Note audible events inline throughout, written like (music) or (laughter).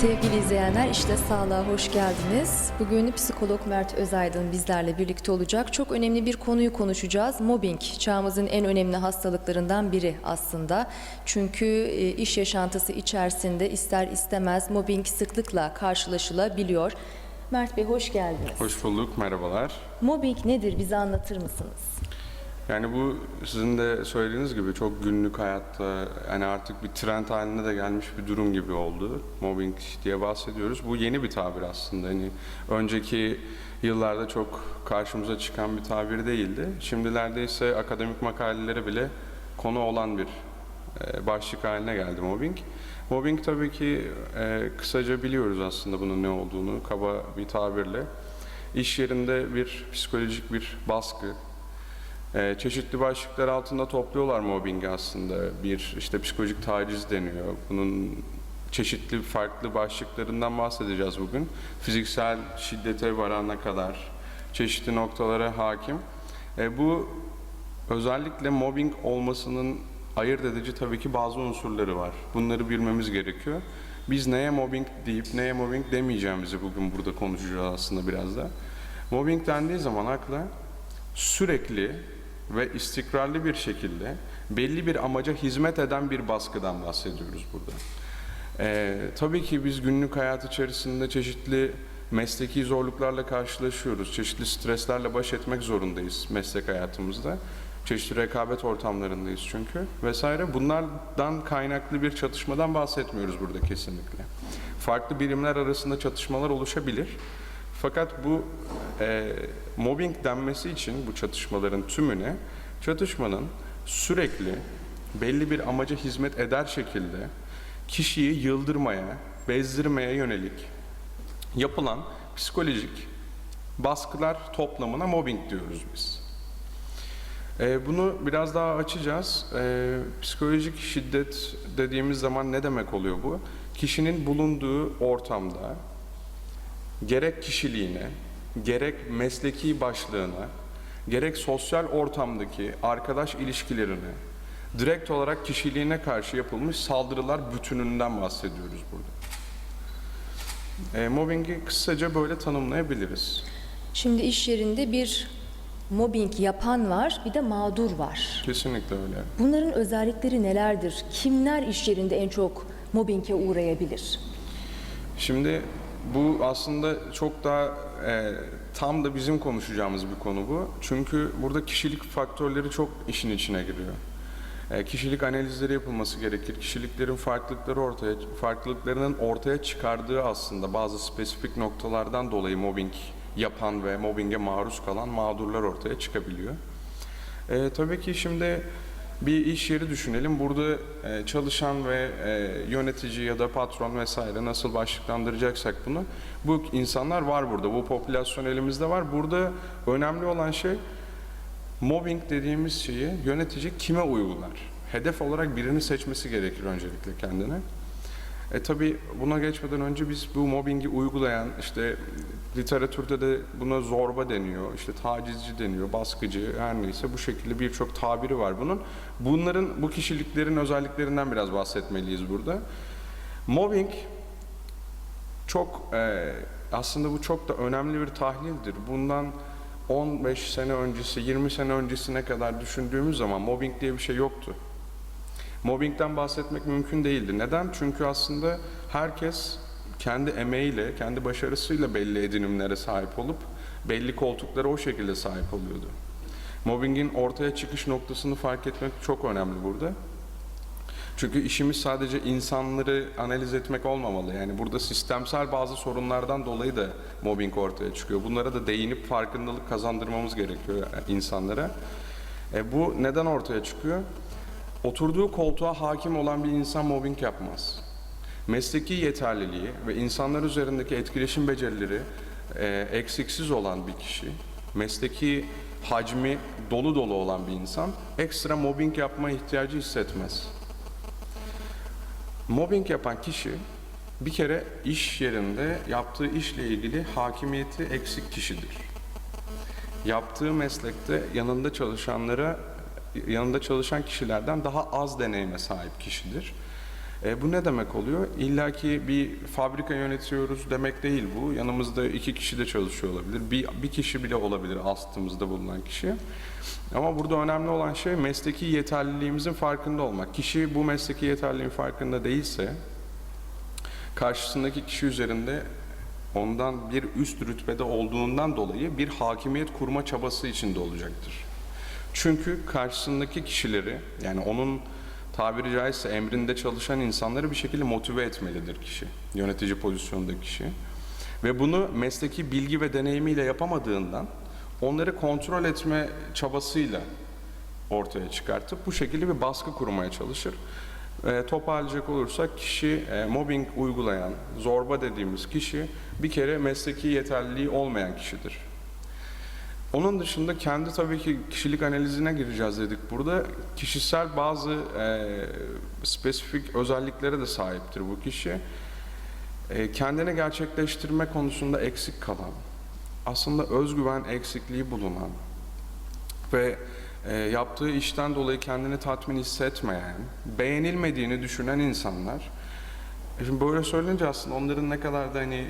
Sevgili izleyenler, işte sağlığa hoş geldiniz. Bugün psikolog Mert Özaydın bizlerle birlikte olacak. Çok önemli bir konuyu konuşacağız. Mobbing, çağımızın en önemli hastalıklarından biri aslında. Çünkü e, iş yaşantısı içerisinde ister istemez mobbing sıklıkla karşılaşılabiliyor. Mert Bey hoş geldiniz. Hoş bulduk, merhabalar. Mobbing nedir? Bize anlatır mısınız? Yani bu sizin de söylediğiniz gibi çok günlük hayatta yani artık bir trend haline de gelmiş bir durum gibi oldu. Mobbing diye bahsediyoruz. Bu yeni bir tabir aslında. Hani önceki yıllarda çok karşımıza çıkan bir tabir değildi. Şimdilerde ise akademik makalelere bile konu olan bir e, başlık haline geldi mobbing. Mobbing tabii ki e, kısaca biliyoruz aslında bunun ne olduğunu kaba bir tabirle. İş yerinde bir psikolojik bir baskı, ee, çeşitli başlıklar altında topluyorlar mobbingi aslında. Bir işte psikolojik taciz deniyor. Bunun çeşitli farklı başlıklarından bahsedeceğiz bugün. Fiziksel şiddete varana kadar çeşitli noktalara hakim. Ee, bu özellikle mobbing olmasının ayırt edici tabii ki bazı unsurları var. Bunları bilmemiz gerekiyor. Biz neye mobbing deyip neye mobbing demeyeceğimizi bugün burada konuşacağız aslında biraz da. Mobbing dendiği zaman akla sürekli ve istikrarlı bir şekilde belli bir amaca hizmet eden bir baskıdan bahsediyoruz burada. Ee, tabii ki biz günlük hayat içerisinde çeşitli mesleki zorluklarla karşılaşıyoruz. Çeşitli streslerle baş etmek zorundayız meslek hayatımızda. Çeşitli rekabet ortamlarındayız çünkü vesaire. Bunlardan kaynaklı bir çatışmadan bahsetmiyoruz burada kesinlikle. Farklı birimler arasında çatışmalar oluşabilir. Fakat bu e, mobbing denmesi için bu çatışmaların tümüne çatışmanın sürekli belli bir amaca hizmet eder şekilde kişiyi yıldırmaya, bezdirmeye yönelik yapılan psikolojik baskılar toplamına mobbing diyoruz biz. E, bunu biraz daha açacağız. E, psikolojik şiddet dediğimiz zaman ne demek oluyor bu? Kişinin bulunduğu ortamda gerek kişiliğine, gerek mesleki başlığına, gerek sosyal ortamdaki arkadaş ilişkilerine, direkt olarak kişiliğine karşı yapılmış saldırılar bütününden bahsediyoruz burada. E, mobbingi kısaca böyle tanımlayabiliriz. Şimdi iş yerinde bir mobbing yapan var, bir de mağdur var. Kesinlikle öyle. Bunların özellikleri nelerdir? Kimler iş yerinde en çok mobbinge uğrayabilir? Şimdi bu aslında çok daha e, tam da bizim konuşacağımız bir konu bu. Çünkü burada kişilik faktörleri çok işin içine giriyor. E, kişilik analizleri yapılması gerekir. Kişiliklerin farklılıkları ortaya farklılıklarının ortaya çıkardığı aslında bazı spesifik noktalardan dolayı mobbing yapan ve mobbinge maruz kalan mağdurlar ortaya çıkabiliyor. E, tabii ki şimdi bir iş yeri düşünelim. Burada e, çalışan ve e, yönetici ya da patron vesaire nasıl başlıklandıracaksak bunu. Bu insanlar var burada. Bu popülasyon elimizde var. Burada önemli olan şey mobbing dediğimiz şeyi yönetici kime uygular? Hedef olarak birini seçmesi gerekir öncelikle kendine. E tabi buna geçmeden önce biz bu mobbingi uygulayan işte literatürde de buna zorba deniyor, işte tacizci deniyor, baskıcı her neyse bu şekilde birçok tabiri var bunun. Bunların bu kişiliklerin özelliklerinden biraz bahsetmeliyiz burada. Mobbing çok e, aslında bu çok da önemli bir tahlildir. Bundan 15 sene öncesi, 20 sene öncesine kadar düşündüğümüz zaman mobbing diye bir şey yoktu. Mobbingden bahsetmek mümkün değildi. Neden? Çünkü aslında herkes kendi emeğiyle, kendi başarısıyla belli edinimlere sahip olup belli koltuklara o şekilde sahip oluyordu. Mobbingin ortaya çıkış noktasını fark etmek çok önemli burada. Çünkü işimiz sadece insanları analiz etmek olmamalı. Yani burada sistemsel bazı sorunlardan dolayı da mobbing ortaya çıkıyor. Bunlara da değinip farkındalık kazandırmamız gerekiyor insanlara. E bu neden ortaya çıkıyor? Oturduğu koltuğa hakim olan bir insan mobbing yapmaz. Mesleki yeterliliği ve insanlar üzerindeki etkileşim becerileri e, eksiksiz olan bir kişi, mesleki hacmi dolu dolu olan bir insan ekstra mobbing yapma ihtiyacı hissetmez. Mobbing yapan kişi bir kere iş yerinde yaptığı işle ilgili hakimiyeti eksik kişidir. Yaptığı meslekte yanında çalışanlara yanında çalışan kişilerden daha az deneyime sahip kişidir. E, bu ne demek oluyor? İlla ki bir fabrika yönetiyoruz demek değil bu. Yanımızda iki kişi de çalışıyor olabilir. Bir, bir kişi bile olabilir astımızda bulunan kişi. Ama burada önemli olan şey mesleki yeterliliğimizin farkında olmak. Kişi bu mesleki yeterliliğin farkında değilse karşısındaki kişi üzerinde ondan bir üst rütbede olduğundan dolayı bir hakimiyet kurma çabası içinde olacaktır. Çünkü karşısındaki kişileri yani onun tabiri caizse emrinde çalışan insanları bir şekilde motive etmelidir kişi. Yönetici pozisyondaki kişi. Ve bunu mesleki bilgi ve deneyimiyle yapamadığından onları kontrol etme çabasıyla ortaya çıkartıp bu şekilde bir baskı kurmaya çalışır. E, toparlayacak olursak kişi e, mobbing uygulayan, zorba dediğimiz kişi bir kere mesleki yeterliliği olmayan kişidir. Onun dışında kendi tabii ki kişilik analizine gireceğiz dedik burada. Kişisel bazı e, spesifik özelliklere de sahiptir bu kişi. E, kendini gerçekleştirme konusunda eksik kalan, aslında özgüven eksikliği bulunan ve e, yaptığı işten dolayı kendini tatmin hissetmeyen, beğenilmediğini düşünen insanlar. E, şimdi böyle söyleyince aslında onların ne kadar da hani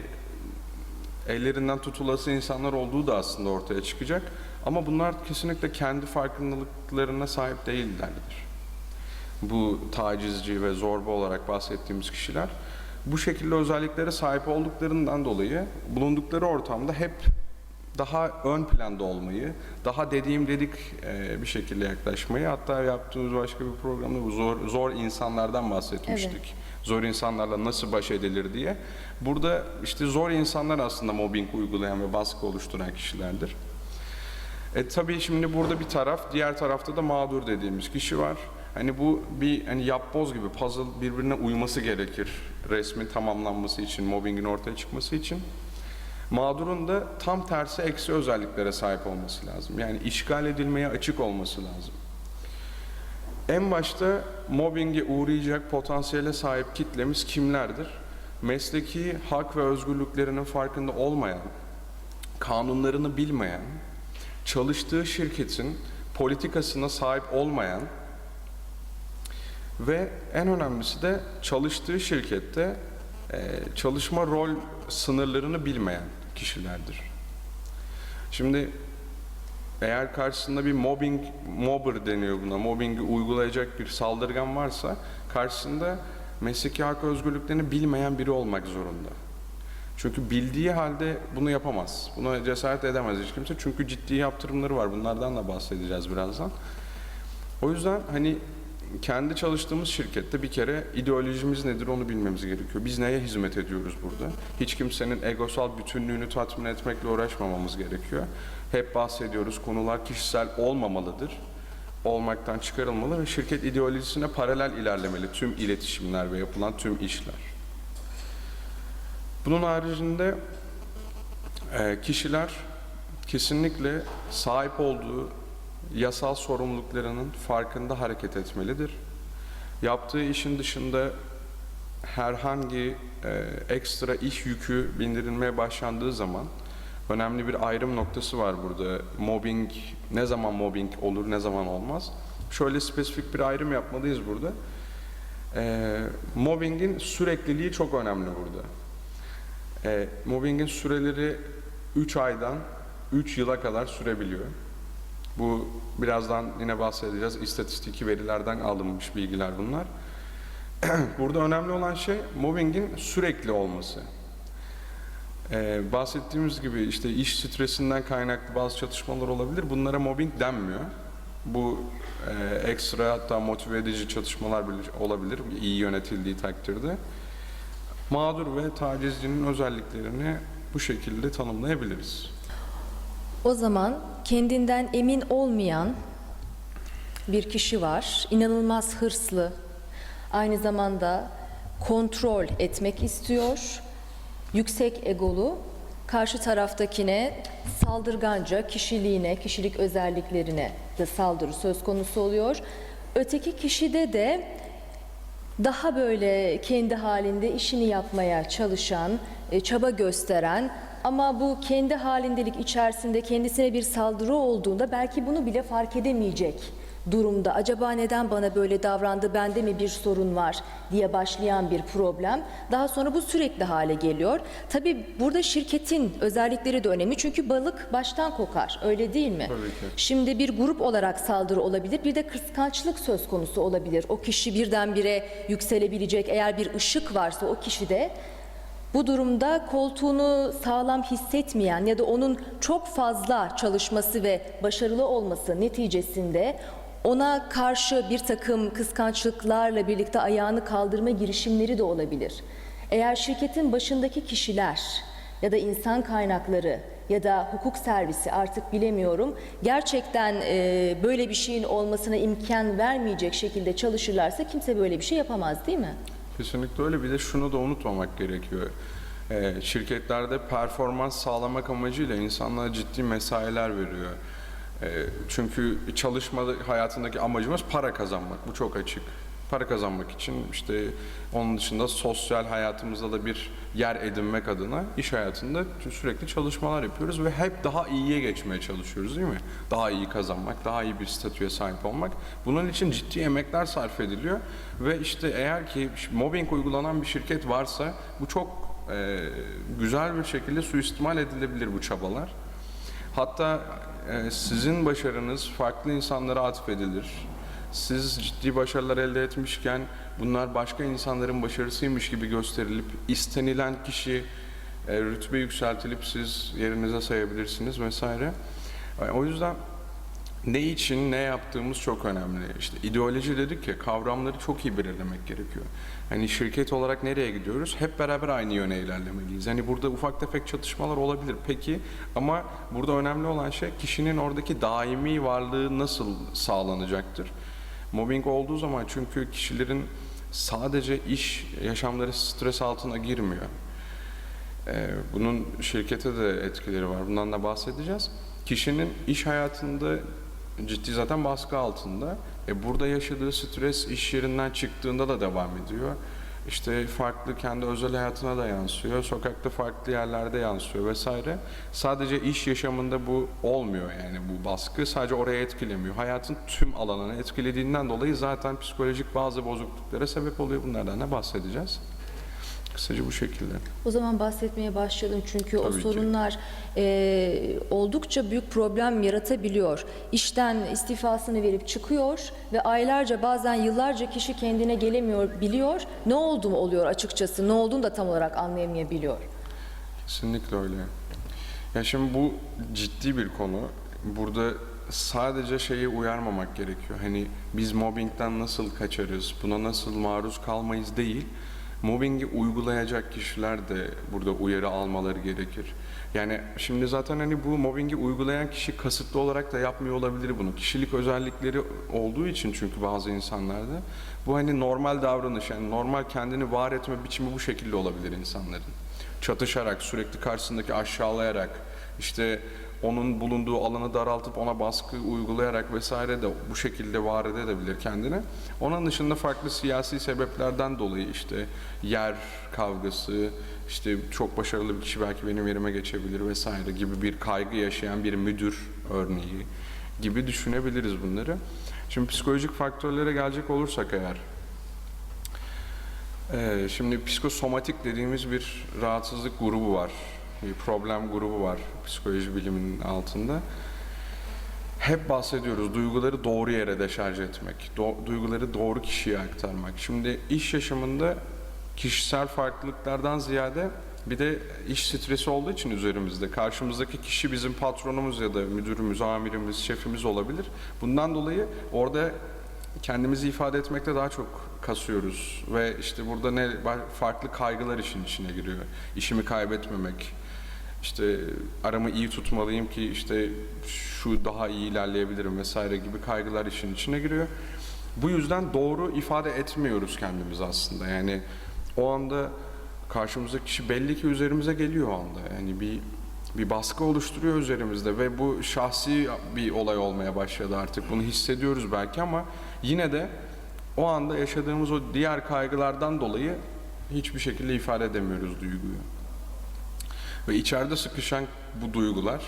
ellerinden tutulası insanlar olduğu da aslında ortaya çıkacak. Ama bunlar kesinlikle kendi farkındalıklarına sahip değillerdir. Bu tacizci ve zorba olarak bahsettiğimiz kişiler bu şekilde özelliklere sahip olduklarından dolayı bulundukları ortamda hep daha ön planda olmayı, daha dediğim dedik e, bir şekilde yaklaşmayı, hatta yaptığımız başka bir programda zor, zor insanlardan bahsetmiştik. Evet. Zor insanlarla nasıl baş edilir diye. Burada işte zor insanlar aslında mobbing uygulayan ve baskı oluşturan kişilerdir. E tabii şimdi burada bir taraf, diğer tarafta da mağdur dediğimiz kişi var. Hani bu bir hani yapboz gibi puzzle birbirine uyması gerekir resmin tamamlanması için, mobbingin ortaya çıkması için. Mağdurun da tam tersi eksi özelliklere sahip olması lazım. Yani işgal edilmeye açık olması lazım. En başta mobbinge uğrayacak potansiyele sahip kitlemiz kimlerdir? Mesleki hak ve özgürlüklerinin farkında olmayan, kanunlarını bilmeyen, çalıştığı şirketin politikasına sahip olmayan ve en önemlisi de çalıştığı şirkette e, çalışma rol sınırlarını bilmeyen kişilerdir. Şimdi eğer karşısında bir mobbing, mobber deniyor buna, mobbingi uygulayacak bir saldırgan varsa karşısında mesleki hak özgürlüklerini bilmeyen biri olmak zorunda. Çünkü bildiği halde bunu yapamaz. Buna cesaret edemez hiç kimse. Çünkü ciddi yaptırımları var. Bunlardan da bahsedeceğiz birazdan. O yüzden hani kendi çalıştığımız şirkette bir kere ideolojimiz nedir onu bilmemiz gerekiyor. Biz neye hizmet ediyoruz burada? Hiç kimsenin egosal bütünlüğünü tatmin etmekle uğraşmamamız gerekiyor. Hep bahsediyoruz konular kişisel olmamalıdır. Olmaktan çıkarılmalı ve şirket ideolojisine paralel ilerlemeli tüm iletişimler ve yapılan tüm işler. Bunun haricinde e, kişiler kesinlikle sahip olduğu yasal sorumluluklarının farkında hareket etmelidir. Yaptığı işin dışında herhangi e, ekstra iş yükü bindirilmeye başlandığı zaman önemli bir ayrım noktası var burada. Mobbing ne zaman mobbing olur, ne zaman olmaz? Şöyle spesifik bir ayrım yapmalıyız burada. E, mobbingin sürekliliği çok önemli burada. E, mobbingin süreleri 3 aydan 3 yıla kadar sürebiliyor. Bu birazdan yine bahsedeceğiz. İstatistiki verilerden alınmış bilgiler bunlar. (clears throat) Burada önemli olan şey mobbingin sürekli olması. Ee, bahsettiğimiz gibi işte iş stresinden kaynaklı bazı çatışmalar olabilir. Bunlara mobbing denmiyor. Bu e, ekstra hatta motive edici çatışmalar olabilir iyi yönetildiği takdirde. Mağdur ve tacizcinin özelliklerini bu şekilde tanımlayabiliriz. O zaman kendinden emin olmayan bir kişi var. İnanılmaz hırslı. Aynı zamanda kontrol etmek istiyor. Yüksek egolu. Karşı taraftakine saldırganca kişiliğine, kişilik özelliklerine de saldırı söz konusu oluyor. Öteki kişide de daha böyle kendi halinde işini yapmaya çalışan, e, çaba gösteren ama bu kendi halindelik içerisinde kendisine bir saldırı olduğunda belki bunu bile fark edemeyecek durumda acaba neden bana böyle davrandı bende mi bir sorun var diye başlayan bir problem daha sonra bu sürekli hale geliyor. Tabii burada şirketin özellikleri de önemli çünkü balık baştan kokar öyle değil mi? Tabii ki. Şimdi bir grup olarak saldırı olabilir bir de kıskançlık söz konusu olabilir. O kişi birdenbire yükselebilecek eğer bir ışık varsa o kişide bu durumda koltuğunu sağlam hissetmeyen ya da onun çok fazla çalışması ve başarılı olması neticesinde ona karşı bir takım kıskançlıklarla birlikte ayağını kaldırma girişimleri de olabilir. Eğer şirketin başındaki kişiler ya da insan kaynakları ya da hukuk servisi artık bilemiyorum gerçekten e, böyle bir şeyin olmasına imkan vermeyecek şekilde çalışırlarsa kimse böyle bir şey yapamaz değil mi? Kesinlikle öyle. Bir de şunu da unutmamak gerekiyor. Ee, şirketlerde performans sağlamak amacıyla insanlara ciddi mesailer veriyor. Ee, çünkü çalışma hayatındaki amacımız para kazanmak. Bu çok açık. Para kazanmak için işte onun dışında sosyal hayatımızda da bir yer edinmek adına iş hayatında sürekli çalışmalar yapıyoruz ve hep daha iyiye geçmeye çalışıyoruz değil mi? Daha iyi kazanmak, daha iyi bir statüye sahip olmak. Bunun için ciddi emekler sarf ediliyor ve işte eğer ki mobbing uygulanan bir şirket varsa bu çok e, güzel bir şekilde suistimal edilebilir bu çabalar. Hatta e, sizin başarınız farklı insanlara atfedilir. Siz ciddi başarılar elde etmişken bunlar başka insanların başarısıymış gibi gösterilip istenilen kişi e, rütbe yükseltilip siz yerinize sayabilirsiniz vesaire. E, o yüzden ne için ne yaptığımız çok önemli. İşte ideoloji dedik ya kavramları çok iyi belirlemek gerekiyor. Hani şirket olarak nereye gidiyoruz? Hep beraber aynı yöne ilerlemeliyiz. Hani burada ufak tefek çatışmalar olabilir peki ama burada önemli olan şey kişinin oradaki daimi varlığı nasıl sağlanacaktır? Mobbing olduğu zaman çünkü kişilerin sadece iş yaşamları stres altına girmiyor. Ee, Bunun şirkete de etkileri var. Bundan da bahsedeceğiz. Kişinin iş hayatında ciddi zaten baskı altında. E burada yaşadığı stres iş yerinden çıktığında da devam ediyor. İşte farklı kendi özel hayatına da yansıyor. Sokakta farklı yerlerde yansıyor vesaire. Sadece iş yaşamında bu olmuyor yani bu baskı sadece oraya etkilemiyor. Hayatın tüm alanını etkilediğinden dolayı zaten psikolojik bazı bozukluklara sebep oluyor. Bunlardan da bahsedeceğiz. Kısaca bu şekilde. O zaman bahsetmeye başlayalım çünkü o Tabii ki. sorunlar e, oldukça büyük problem yaratabiliyor. İşten istifasını verip çıkıyor ve aylarca bazen yıllarca kişi kendine gelemiyor, biliyor. Ne oldu mu oluyor açıkçası, ne olduğunu da tam olarak anlayamayabiliyor. Kesinlikle öyle. Ya şimdi bu ciddi bir konu. Burada sadece şeyi uyarmamak gerekiyor. Hani biz mobbingden nasıl kaçarız, buna nasıl maruz kalmayız değil. Mobbingi uygulayacak kişiler de burada uyarı almaları gerekir. Yani şimdi zaten hani bu mobbingi uygulayan kişi kasıtlı olarak da yapmıyor olabilir bunu. Kişilik özellikleri olduğu için çünkü bazı insanlarda bu hani normal davranış yani normal kendini var etme biçimi bu şekilde olabilir insanların çatışarak, sürekli karşısındaki aşağılayarak, işte onun bulunduğu alanı daraltıp ona baskı uygulayarak vesaire de bu şekilde var edebilir kendini. Onun dışında farklı siyasi sebeplerden dolayı işte yer kavgası, işte çok başarılı bir kişi belki benim yerime geçebilir vesaire gibi bir kaygı yaşayan bir müdür örneği gibi düşünebiliriz bunları. Şimdi psikolojik faktörlere gelecek olursak eğer, ee, şimdi psikosomatik dediğimiz bir rahatsızlık grubu var. Bir problem grubu var psikoloji biliminin altında. Hep bahsediyoruz duyguları doğru yere deşarj etmek, do- duyguları doğru kişiye aktarmak. Şimdi iş yaşamında kişisel farklılıklardan ziyade bir de iş stresi olduğu için üzerimizde karşımızdaki kişi bizim patronumuz ya da müdürümüz, amirimiz, şefimiz olabilir. Bundan dolayı orada kendimizi ifade etmekte daha çok kasıyoruz ve işte burada ne farklı kaygılar işin içine giriyor. İşimi kaybetmemek, işte aramı iyi tutmalıyım ki işte şu daha iyi ilerleyebilirim vesaire gibi kaygılar işin içine giriyor. Bu yüzden doğru ifade etmiyoruz kendimizi aslında. Yani o anda karşımızdaki kişi belli ki üzerimize geliyor o anda. Yani bir bir baskı oluşturuyor üzerimizde ve bu şahsi bir olay olmaya başladı artık. Bunu hissediyoruz belki ama yine de o anda yaşadığımız o diğer kaygılardan dolayı hiçbir şekilde ifade edemiyoruz duyguyu. Ve içeride sıkışan bu duygular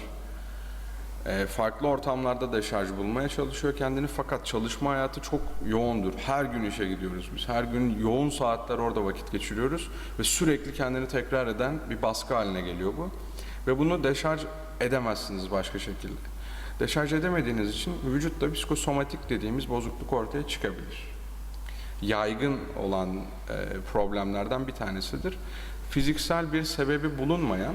E, farklı ortamlarda deşarj bulmaya çalışıyor kendini fakat çalışma hayatı çok yoğundur. Her gün işe gidiyoruz biz. Her gün yoğun saatler orada vakit geçiriyoruz ve sürekli kendini tekrar eden bir baskı haline geliyor bu. Ve bunu deşarj edemezsiniz başka şekilde. Deşarj edemediğiniz için vücutta psikosomatik dediğimiz bozukluk ortaya çıkabilir. Yaygın olan e, problemlerden bir tanesidir. Fiziksel bir sebebi bulunmayan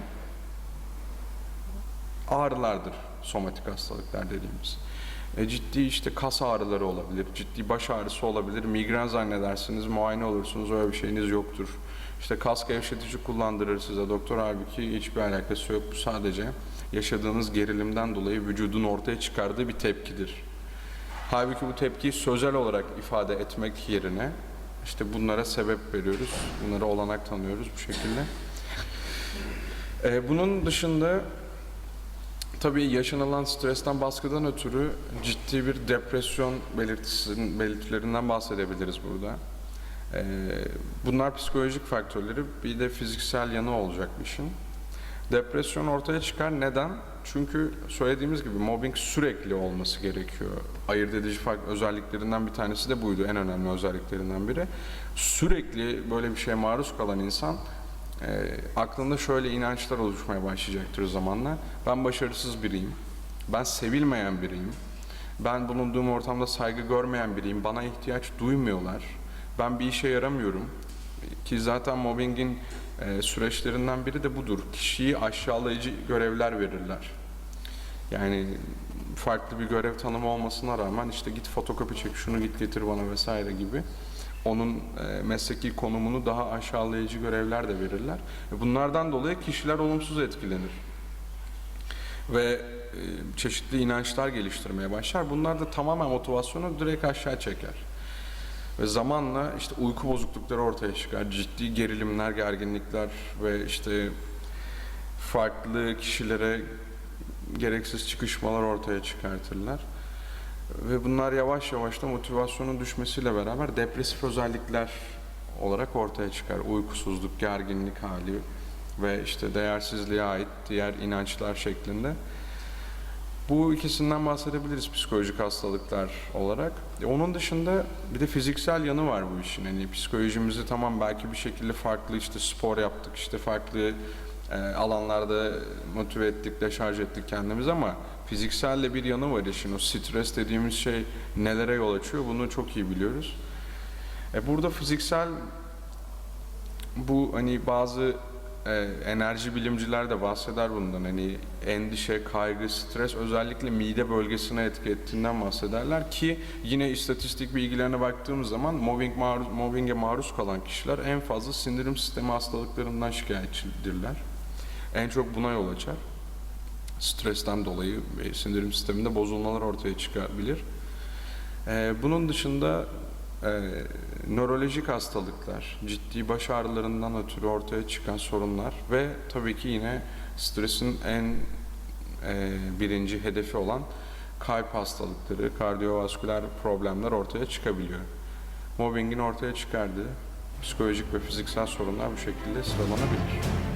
ağrılardır somatik hastalıklar dediğimiz. E, ciddi işte kas ağrıları olabilir, ciddi baş ağrısı olabilir, migren zannedersiniz, muayene olursunuz öyle bir şeyiniz yoktur. İşte kas gevşetici kullandırır size doktor halbuki hiçbir alakası yok. Bu sadece yaşadığınız gerilimden dolayı vücudun ortaya çıkardığı bir tepkidir. Halbuki bu tepkiyi sözel olarak ifade etmek yerine işte bunlara sebep veriyoruz, bunlara olanak tanıyoruz bu şekilde. E, bunun dışında Tabii yaşanılan stresten, baskıdan ötürü ciddi bir depresyon belirtisinin, belirtilerinden bahsedebiliriz burada. Ee, bunlar psikolojik faktörleri, bir de fiziksel yanı olacak bir işin. Depresyon ortaya çıkar. Neden? Çünkü söylediğimiz gibi mobbing sürekli olması gerekiyor. Ayırt edici fark özelliklerinden bir tanesi de buydu, en önemli özelliklerinden biri. Sürekli böyle bir şeye maruz kalan insan e, aklında şöyle inançlar oluşmaya başlayacaktır zamanla. Ben başarısız biriyim. Ben sevilmeyen biriyim. Ben bulunduğum ortamda saygı görmeyen biriyim. Bana ihtiyaç duymuyorlar. Ben bir işe yaramıyorum. Ki zaten mobbingin e, süreçlerinden biri de budur. Kişiyi aşağılayıcı görevler verirler. Yani farklı bir görev tanımı olmasına rağmen işte git fotokopi çek, şunu git getir bana vesaire gibi onun e, mesleki konumunu daha aşağılayıcı görevler de verirler. E, Bunlardan dolayı kişiler olumsuz etkilenir. Ve e, çeşitli inançlar geliştirmeye başlar. Bunlar da tamamen motivasyonu direkt aşağı çeker. Ve zamanla işte uyku bozuklukları ortaya çıkar. Ciddi gerilimler, gerginlikler ve işte farklı kişilere gereksiz çıkışmalar ortaya çıkartırlar. Ve bunlar yavaş yavaş da motivasyonun düşmesiyle beraber depresif özellikler olarak ortaya çıkar. Uykusuzluk, gerginlik hali ve işte değersizliğe ait diğer inançlar şeklinde. Bu ikisinden bahsedebiliriz psikolojik hastalıklar olarak. E, Onun dışında bir de fiziksel yanı var bu işin. Hani psikolojimizi tamam belki bir şekilde farklı işte spor yaptık, işte farklı e, alanlarda motive ettik, deşarj ettik kendimizi ama fiziksel de bir yanı var işin. O stres dediğimiz şey nelere yol açıyor bunu çok iyi biliyoruz. E, burada fiziksel bu hani bazı e, enerji bilimciler de bahseder bundan. Hani endişe, kaygı, stres özellikle mide bölgesine etki ettiğinden bahsederler ki yine istatistik bilgilerine baktığımız zaman mobbing maruz, mobbinge maruz kalan kişiler en fazla sindirim sistemi hastalıklarından şikayetçidirler. En çok buna yol açar. Stresten dolayı e, sindirim sisteminde bozulmalar ortaya çıkabilir. E, bunun dışında e, nörolojik hastalıklar, ciddi baş ağrılarından ötürü ortaya çıkan sorunlar ve tabii ki yine stresin en birinci hedefi olan kalp hastalıkları, kardiyovasküler problemler ortaya çıkabiliyor. Mobbingin ortaya çıkardığı psikolojik ve fiziksel sorunlar bu şekilde sıralanabilir.